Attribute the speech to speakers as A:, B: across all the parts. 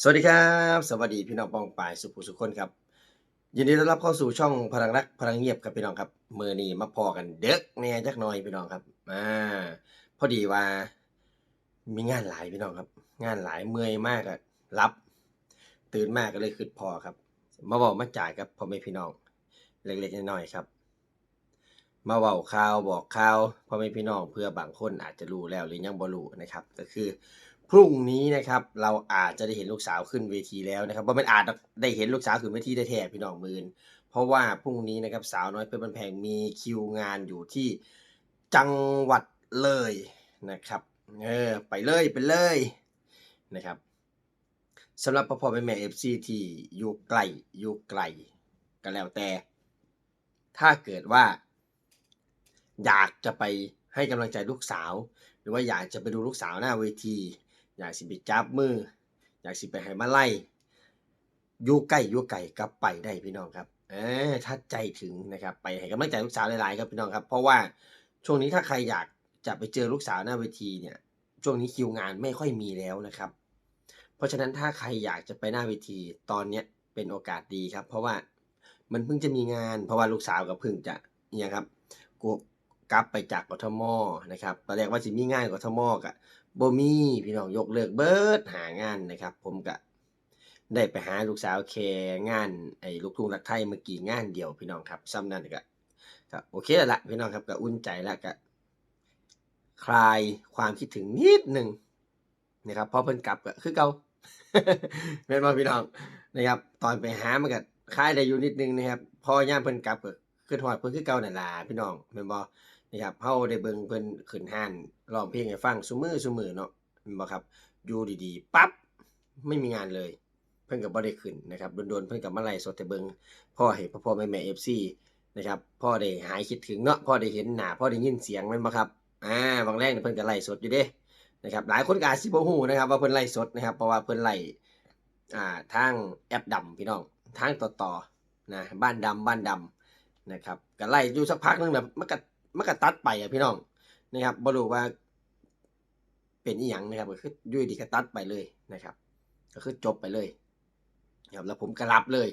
A: สวัสดีครับ สวัสดีพี่น้องปองปายสุภูสุขคนครับยินดีต้อนรับเข้าสู่ช่องพลังรักพลังเงียบครับพี่น้องครับมือนี้มาพอกันเด็กแน่จักหน่อยพี่น้องครับอ่าพอดีว่ามีงานหลายพี่น้องครับ งานหลายเมื่อยมากอะรับ ตื่นมากก็เลยขึ้นพอครับ มาบอกมาจ่ายครับพ่อแม่พี่น้อง เล็กๆน้อยๆครับ มาเว้าข่าวบอกข่าวพ่อแม่พี่น้องเพื่อบางคนอาจจะรู้แล้วหรือยังบ่รู้นะครับ ก็คือ พรุ่งนี้นะครับเราอาจจะได้เห็นลูกสาวขึ้นเวทีแล้วนะครับว่ามันอาจได้เห็นลูกสาวขึ้นเวทีได้แท้พี่น้องมืนเพราะว่าพรุ่งนี้นะครับสาวน้อยเพชรบันแพงมีคิวงานอยู่ที่จังหวัดเลยนะครับเออไปเลยไปเลยนะครับสำหรับพ่อพ่อแม่แม่เอฟซีที่อยู่ไกลอยู่ไกลก็แล้วแต่ ถ้าเกิดว่า อยากจะไปให้กำลังใจลูกสาว หรือว่าอยากจะไปดูลูกสาวหน้าเวที อยากสิไปจับมือ อยากสิไปให้มาไล่อยู่ใกล้อยู่ไกลก็ไปได้พี่น้องครับเออถ้าใจถึงนะครับ ไปให้กำลังใจลูกสาวหลายๆครับพี่น้องครับ เพราะว่าช่วงนี้ถ้าใครอยากจะไปเจอลูกสาวหน้าเวทีเนี่ย ช่วงนี้คิวงานไม่ค่อยมีแล้วนะครับ เพราะฉะนั้นถ้าใครอยากจะไปหน้าเวทีตอนเนี้ยเป็นโอกาสดีครับ เพราะว่ามันเพิ่งจะมีงาน เพราะว่าลูกสาวก็เพิ่งจะเนี่ยครับกู กลับไปจากกทมนะครับตอนแรกว่าสิมีงานกทมกะบ่มีพี่น้องยกเลิกเบิดหางานนะครับ ผมก็ได้ไปหาลูกสาวแคงานไอ้ลูกทุ่งรักไทยเมื่อกี้งานเดียวพี่น้องครับซ้ำนั่นก็ก็โอเคละพี่น้องครับก็อุ่นใจแล้วก็คลายความคิดถึงนิดหนึ่งนะครับพอเพิ่นกลับก็คือเก่าแม่นบ่พี่น้องนะครับ ตอนไปหามันก็คลายได้อยู่นิดนึงนะครับพอย่ามเพิ่นกลับก็คือฮอดเพิ่นคือเก่านั่นล่ะพี่น้องแม่นบ่ นะครับเฮาได้เบิ่งเพิ่นขึ้นห้านร้องเพลงให้ฟังซุมือซุมือเนาะแม่นบ่ครับอยู่ดีๆปั๊บไม่มีงานเลย เพิ่นก็บ่ได้ขึ้นนะครับโดนๆเพิ่นก็มาไลฟ์สดให้เบิ่งพ่อให้พ่อๆแม่ๆ FC นะครับพ่อได้หายคิดถึงเนาะพ่อได้เห็นหน้าพ่อได้ยินเสียงแม่นบ่ครับอ่าบางแรกนี่เพิ่นก็ไลฟ์สดอยู่เด้นะครับหลายคนก็อาจสิบ่ฮู้นะครับ ว่าเพิ่นไลฟ์สดนะครับเพราะว่าเพิ่นไลฟ์อ่าทางแอปดำพี่น้องทางต่อๆนะบ้านดำบ้านดำนะครับก็ไลฟ์อยู่สักพักหนึงแบบมันก็ มันก็ตัดไปอะพี่น้องนะครับบ่รู้ว่า เป็นอีหยังนะครับ ก็คือยู่ดีก็ตัดไปเลยนะครับ ก็คือจบไปเลยนะครับแล้วผมก็รับเลย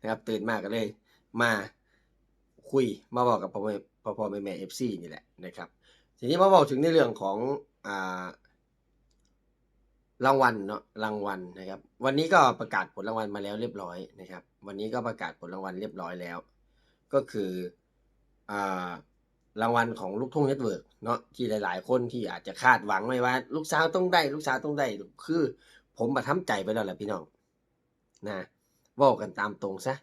A: นะครับ ตื่นมาก็เลย มาคุยมาบอกกับพ่อพ่อพ่อแม่แม่เอฟซีนี่แหละนะครับ ทีนี้มาบอกถึงในเรื่องของอ่ารางวัลเนาะรางวัลนะครับ วันนี้ก็ประกาศผลรางวัลมาแล้วเรียบร้อยนะครับ วันนี้ก็ประกาศผลรางวัลเรียบร้อยแล้ว ก็คือ รางวัลของลูกทุ่งเน็ตเวิร์กเนาะที่หลาย ๆ คนที่อาจจะคาดหวังไว้ว่า ลูกสาวต้องได้ ลูกสาวต้องได้ คือ ผมประทับใจไปแล้วแหละพี่น้องนะว่ากันตามตรงซะ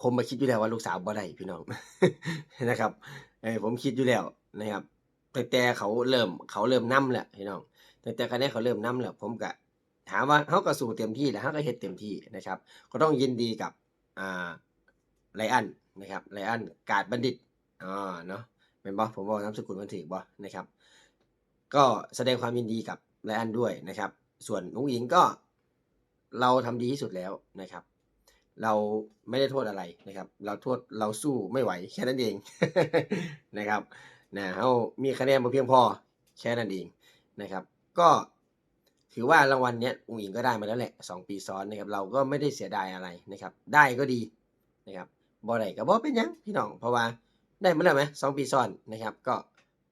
A: ผมมาคิดอยู่แล้วว่าลูกสาวบ่ได้พี่น้องนะครับเออผมคิดอยู่แล้วนะครับแต่แต่เขาเริ่มเขาเริ่มนํแหละพี่น้องแต่แต่คะแนนเขาเริ่มนํแล้วผมก็ถามว่าเขาก็สู้เต็มที่แล้วเขาก็เฮ็ดเต็มที่นะครับ ก็ต้องยินดีกับอ่าไลอัน นะครับไลอันกาดบัณฑิตอ๋อเนาะเป็นบ่ผมบอกนามสกุลมันถูกบ่นะครับ ก็แสดงความยินดีกับไลอันด้วยนะครับ ส่วนนุ้งอิงก็เราทำดีที่สุดแล้วนะครับ เราไม่ได้โทษอะไรนะครับ เราโทษเราสู้ไม่ไหวแค่นั้นเองนะครับนะเฮามีคะแนนบ่เพียงพอแค่นั้นเองนะครับ ก็ถือว่ารางวัลเนี้ยอุ๋งอิงก็ได้มาแล้วแหละสองปีซ้อนนะครับ เราก็ไม่ได้เสียดายอะไรนะครับ ได้ก็ดีนะครับ บ่ได้ก็บ่เป็นยังพี่น้องเพราะว่าได้มาแล้วไหมสองปีซ้อนนะครับก็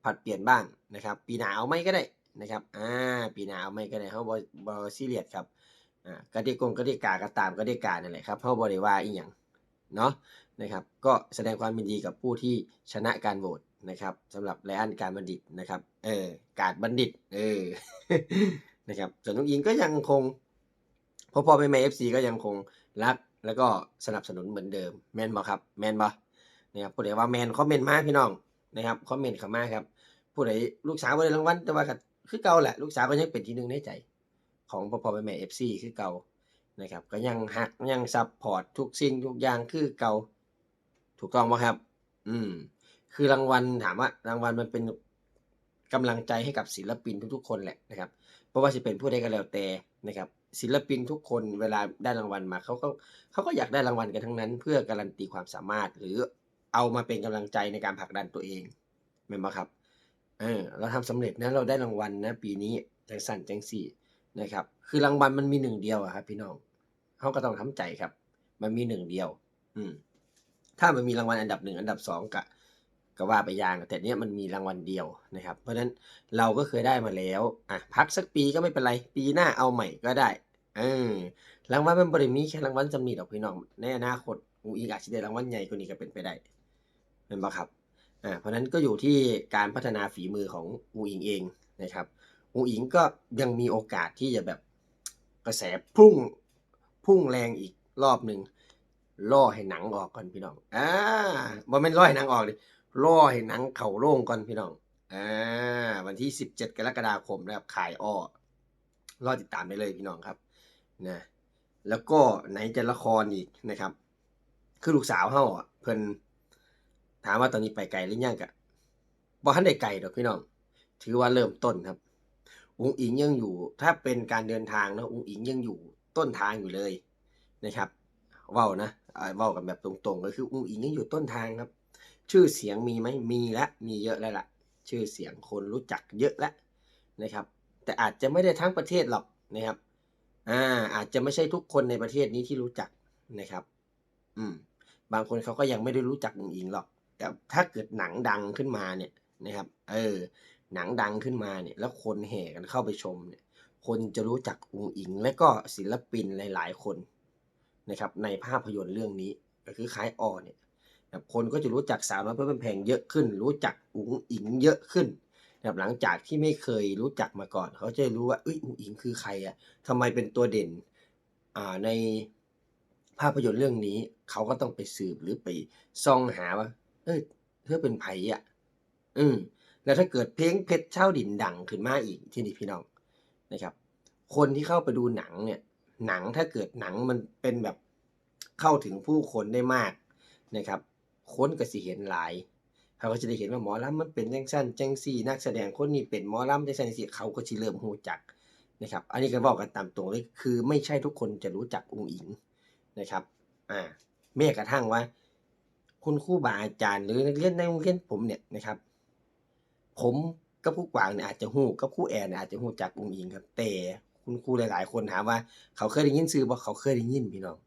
A: ผัดเปลี่ยนบ้างนะครับ ปีหนาเอาไม่ก็ได้นะครับอ่าปีหนาเอาไม่ก็ได้เฮาบ่บ่ซีเรียสครับอ่ากติกงกติกาก็ตามกติกานั่นแหละครับเฮาบ่ได้ว่าอีหยังเนาะนะครับก็แสดงความยินดีกับผู้ที่ชนะการโหวตนะครับสำหรับไลอันการบัณฑิตนะครับเออการบัณฑิตเออนะครับส่วนน้องอิงก็ยังคงพอพ่อแม่แม่ FC ก็ยังคงรัก แล้วก็สนับสนุนเหมือนเดิมแมนบ่ครับแมนบ่นะครับผู้ใดว่าแมนคอมเมนต์มาพี่น้องนะครับคอมเมนต์เข้ามาครับผู้ใดลูกสาวบ่ได้รางวัลแต่ว่าก็คือเก่าแหละลูกสาวก็ยังเป็นที่หนึ่งในใจ ของพ่อพ่อแม่แม่ FC คือเก่านะครับก็ยังฮักยังซัพพอร์ตทุกสิ่งทุกอย่างคือเก่าถูกต้องบ่ครับ อืม คือรางวัลถามว่ารางวัลมันเป็นกำลังใจให้กับศิลปินทุกๆคนแหละนะครับ เพราะว่าจะเป็นผู้ใดก็แล้วแต่นะครับศิลปินทุกคนเวลาได้รางวัลมาเขาก็เขาก็อยากได้รางวัลกันทั้งนั้น เพื่อการันตีความสามารถ หรือเอามาเป็นกำลังใจในการผลักดันตัวเองแม่นบ่ครับเออเราทำสำเร็จนะเราได้รางวัลนะปีนี้จังสั่นจังสี่นะครับคือรางวัลมันมีหนึ่งเดียวอะครับพี่น้องเขาก็ต้องทำใจครับ มันมีหนึ่งเดียว อืมถ้ามันมีรางวัลอันดับหนึ่งอันดับสองกะ ก็ว่าไปอย่างแต่เนี้ยมันมีรางวัลเดียวนะครับ เพราะฉะนั้นเราก็เคยได้มาแล้วอะพักสักปีก็ไม่เป็นไร ปีหน้าเอาใหม่ก็ได้เออรางวัลมันบริมีแค่รางวัลจำนีดอกพี่น้องในอนาคตอูอีกอาจจะได้รางวัลใหญ่กว่านี้ก็เป็นไปได้เป็นปะครับอ่าเพราะนั้นก็อยู่ที่การพัฒนาฝีมือของอูอิงเองนะครับอูอิงก็ยังมีโอกาสที่จะแบบกระแสพุ่งพุ่งแรงอีกรอบหนึ่งล่อให้หนังออกก่อนพี่น้องอ่าบ่แม่นล่อให้หนังออกดิล่ อให้หนังเข้าโรงก่อนพี่น้อง อ่า วันที่ 17 กรกฎาคมนะครับ ขายอ้อรอติดตามได้เลยพี่น้องครับ นะ แล้วก็ไหนจะละครอีกนะครับ คือลูกสาวเฮาอะ เพิ่นถามว่าตอนนี้ไปไกลหรือยังกะบ่ทันได้ไกลดอกพี่น้อง ถือว่าเริ่มต้นครับ อุ๋งอิงยังอยู่ ถ้าเป็นการเดินทางนะอุ๋งอิงยังอยู่ต้นทางอยู่เลยนะครับ เว้านะเว้ากันแบบตรงๆก็คืออุ้งอิงยังอยู่ต้นทางครับ ชื่อเสียงมีไหมมีแล้วมีเยอะแล้วล่ะ ชื่อเสียงคนรู้จักเยอะแล้วนะครับ แต่อาจจะไม่ได้ทั้งประเทศหรอกนะครับ อ่าอาจจะไม่ใช่ทุกคนในประเทศนี้ที่รู้จักนะครับ อืม บางคนเขาก็ยังไม่ได้รู้จักอุงอิงหรอก แต่ถ้าเกิดหนังดังขึ้นมาเนี่ยนะครับ เออ หนังดังขึ้นมาเนี่ย แล้วคนแห่กันเข้าไปชมเนี่ย คนจะรู้จักอุงอิง และก็ศิลปินหลาย ๆ คนนะครับ ในภาพยนตร์เรื่องนี้ก็คือคล้ายออเนี่ย นะครับคนก็จะรู้จักสาวน้อยเพื่อนแพงเยอะขึ้น รู้จักอุ๋งอิงเยอะขึ้นนะครับหลังจากที่ไม่เคยรู้จักมาก่อน เขาจะรู้ว่าอ้ยอุ๋งอิงคือใครอะทำไมเป็นตัวเด่นอ่าในภาพยนตร์เรื่องนี้ เขาก็ต้องไปสืบหรือไปซ่องหาว่า เอ้ยเธอเป็นไผอะอืมแล้วถ้าเกิดเพลงเพชรเช่าดินดังขึ้นมาอีกที่นี่พี่น้องนะครับ คนที่เข้าไปดูหนังเนี่ย หนังถ้าเกิดหนังมันเป็นแบบเข้าถึงผู้คนได้มากนะครับ คนก็สิเห็นหลายเขาก็จะได้เห็นว่าหมอลำมันเป็นจังสั้นจังซี่ นักแสดงคนนี้เป็นหมอลำจังสั้นจังซี่เขาก็สิเริ่มรู้จักนะครับ อันนี้ก็บอกกันตามตรงเลยคือไม่ใช่ทุกคนจะรู้จักองค์อิงนะครับอ่าแม้กระทั่งว่า คุณครูบาอาจารย์หรือนักเรียนในโรงเรียนผมเนี่ยนะครับ ผมกับครูกวางเนี่ยอาจจะฮู้กับครูแอนเนี่ยอาจจะฮู้จักองค์อิงครับแต่คุณครูหลาย ๆ คนถามว่า เขาเคยได้ยินชื่อบ่เขาเคยได้ยินพี่น้อง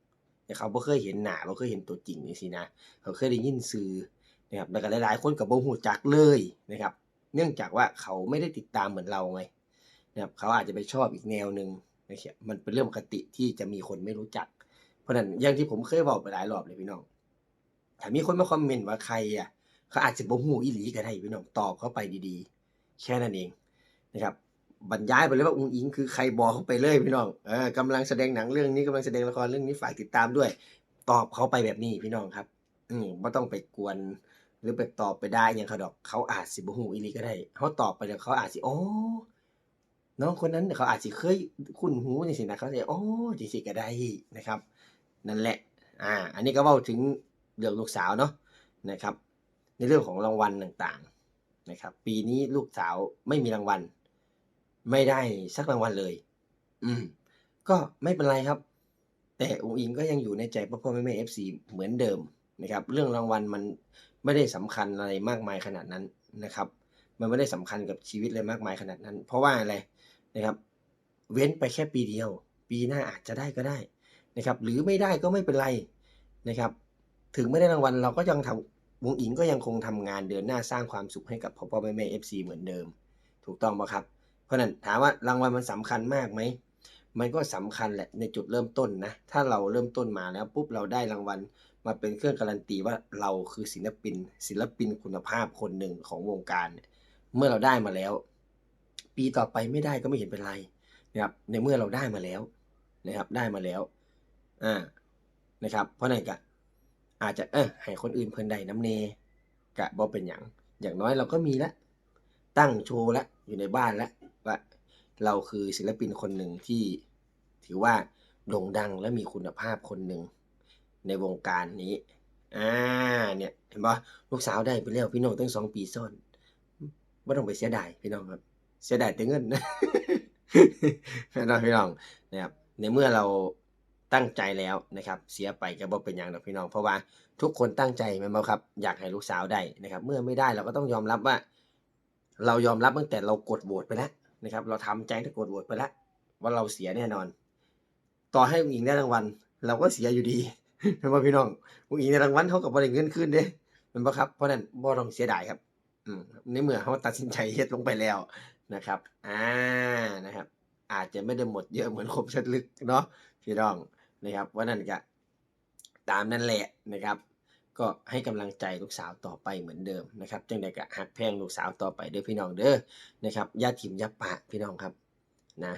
A: แต่เขาบ่เคยเห็นหน้าบ่เคยเห็นตัวจริงจังซี่นะเขาเคยได้ยินชื่อนะครับแล้วก็หลายๆคนก็บ่ฮู้จักเลยนะครับ เนื่องจากว่าเขาไม่ได้ติดตามเหมือนเราไงนะครับเขาอาจจะไปชอบอีกแนวหนึ่งนะครับมันเป็นเรื่องปกติที่จะมีคนไม่รู้จัก เพราะนั้นอย่างที่ผมเคยบอกไปหลายรอบเลยพี่น้องถ้ามีคนมาคอมเมนต์ว่าใครอะเขาอาจจะบ่ฮู้อีหลีก็ได้พี่น้องตอบเขาไปดีๆ แค่นั้นเองนะครับ บรรยายไปเลยว่าอุ้งอิงคือใครบอกเขาไปเลยพี่น้องเออกำลังแสดงหนังเรื่องนี้กำลังแสดงละครเรื่องนี้ฝากติดตามด้วย ตอบเขาไปแบบนี้พี่น้องครับ อืมบ่ต้องไปกวน หรือไปตอบไปได้ยังเขาดอก เขาอาจสิบ่ฮู้อีลีก็ได้เขาตอบไปแล้วเขาอาจสิโอ๋อน้องคนนั้นเขาอาจสิเคยคุ้นหูจังนะเขาสิอ๋อจังซี่ก็ได้นะครับ นั่นแหละ อ่า อันนี้ก็เว้าถึงเรื่องลูกสาวเนาะนะครับ ในเรื่องของรางวัลต่างๆนะครับ ปีนี้ลูกสาวไม่มีรางวัล ไม่ได้สักรางวัลเลย อืม ก็ไม่เป็นไรครับ แต่อุงอิงก็ยังอยู่ในใจพ่อๆแม่ๆ FC เอฟซีเหมือนเดิมนะครับ เรื่องรางวัลมันไม่ได้สำคัญอะไรมากมายขนาดนั้นนะครับ มันไม่ได้สำคัญกับชีวิตเลยมากมายขนาดนั้น เพราะว่าอะไรนะครับ เว้นไปแค่ปีเดียว ปีหน้าอาจจะได้ก็ได้นะครับ หรือไม่ได้ก็ไม่เป็นไรนะครับ ถึงไม่ได้รางวัลเราก็ยังทำอุ๋งอิงก็ยังคงทำงานเดินหน้าสร้างความสุขให้กับพ่อๆแม่ๆ FC เอฟซีเหมือนเดิม ถูกต้องป่ะครับ เพราะนั้นถามว่ารางวัลมันสำคัญมากไหมมันก็สำคัญแหละในจุดเริ่มต้นนะ ถ้าเราเริ่มต้นมาแล้วปุ๊บเราได้รางวัลมาเป็นเครื่องการันตีว่าเราคือศิลปิน ศิลปินคุณภาพคนหนึ่งของวงการเนี่ยเมื่อเราได้มาแล้ว ปีต่อไปไม่ได้ก็ไม่เห็นเป็นไรนะครับในเมื่อเราได้มาแล้วนะครับได้มาแล้วอ่านะครับ เพราะนั่นก็อาจจะเออให้คนอื่นเพิ่นได้น้ำเนกะบ่เป็นหยังอย่างน้อยเราก็มีล้วตั้งโชว์ล้วอยู่ในบ้านล้วว่า เราคือศิลปินคนหนึ่งที่ถือว่าโด่งดังและมีคุณภาพคนหนึ่งในวงการนี้ อ่า เนี่ย เห็นบ่ลูกสาวได้ไปแล้วพี่น้องตั้งสองปีซ้อนบ่ต้องไปเสียดายพี่น้องครับ เสียดายแต่เงินพี่น้องพี่น้องนะครับ ในเมื่อเราตั้งใจแล้วนะครับ เสียไปก็บ่เป็นหยังดอกพี่น้อง เพราะว่าทุกคนตั้งใจแม่นบ่ครับ อยากให้ลูกสาวได้นะครับ เมื่อไม่ได้เราก็ต้องยอมรับว่า เรายอมรับตั้งแต่เรากดโหวตไปแล้ว นะครับ เราทำใจถ้ากดโหวตไปแล้วว่าเราเสียแน่นอน ต่อให้อุ้งอิงได้รางวัล เราก็เสียอยู่ดีแม่นบ่พี่น้องอุ้งอิงได้รางวัลเขาก็บ่ได้เงินคืนเด้แม่นบ่ครับเพราะนั้นบ่ต้องเสียดายครับ อืมในเมื่อเขาตัดสินใจเฮ็ดลงไปแล้วนะครับ อ่านะครับ อาจจะไม่ได้หมดเยอะเหมือนคมชัดลึกเนาะพี่น้องนะครับว่านั่นก็ตามนั่นแหละนะครับ ก็ให้กำลังใจลูกสาวต่อไปเหมือนเดิมนะครับจังใดก็หักแพงลูกสาวต่อไปเด้อพี่น้องเด้อนะครับอย่าถิ่มย่าปะพี่น้องครับนะ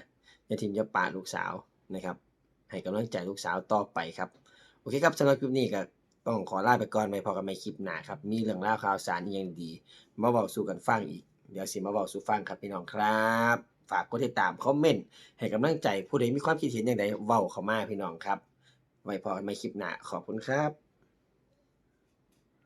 A: อย่าถิ่มย่าปะลูกสาวนะครับ ให้กำลังใจลูกสาวต่อไปครับโอเคครับสำหรับคลิปนี้ก็ต้องขอลาไปก่อนไปพอกันใหม่คลิปหน้าครับมีเรื่องราวข่าวสารยังดี มาเว้าสู่กันฟังอีกเดี๋ยวสิมาเว้าสู่ฟังครับพี่น้องครับฝากกดติดตามคอมเมนต์ให้กำลังใจผู้ใดมีความคิดเห็นอย่างใดเว้าเข้ามาพี่น้องครับ ไว้พอกันใหม่คลิปหน้าขอบคุณครับ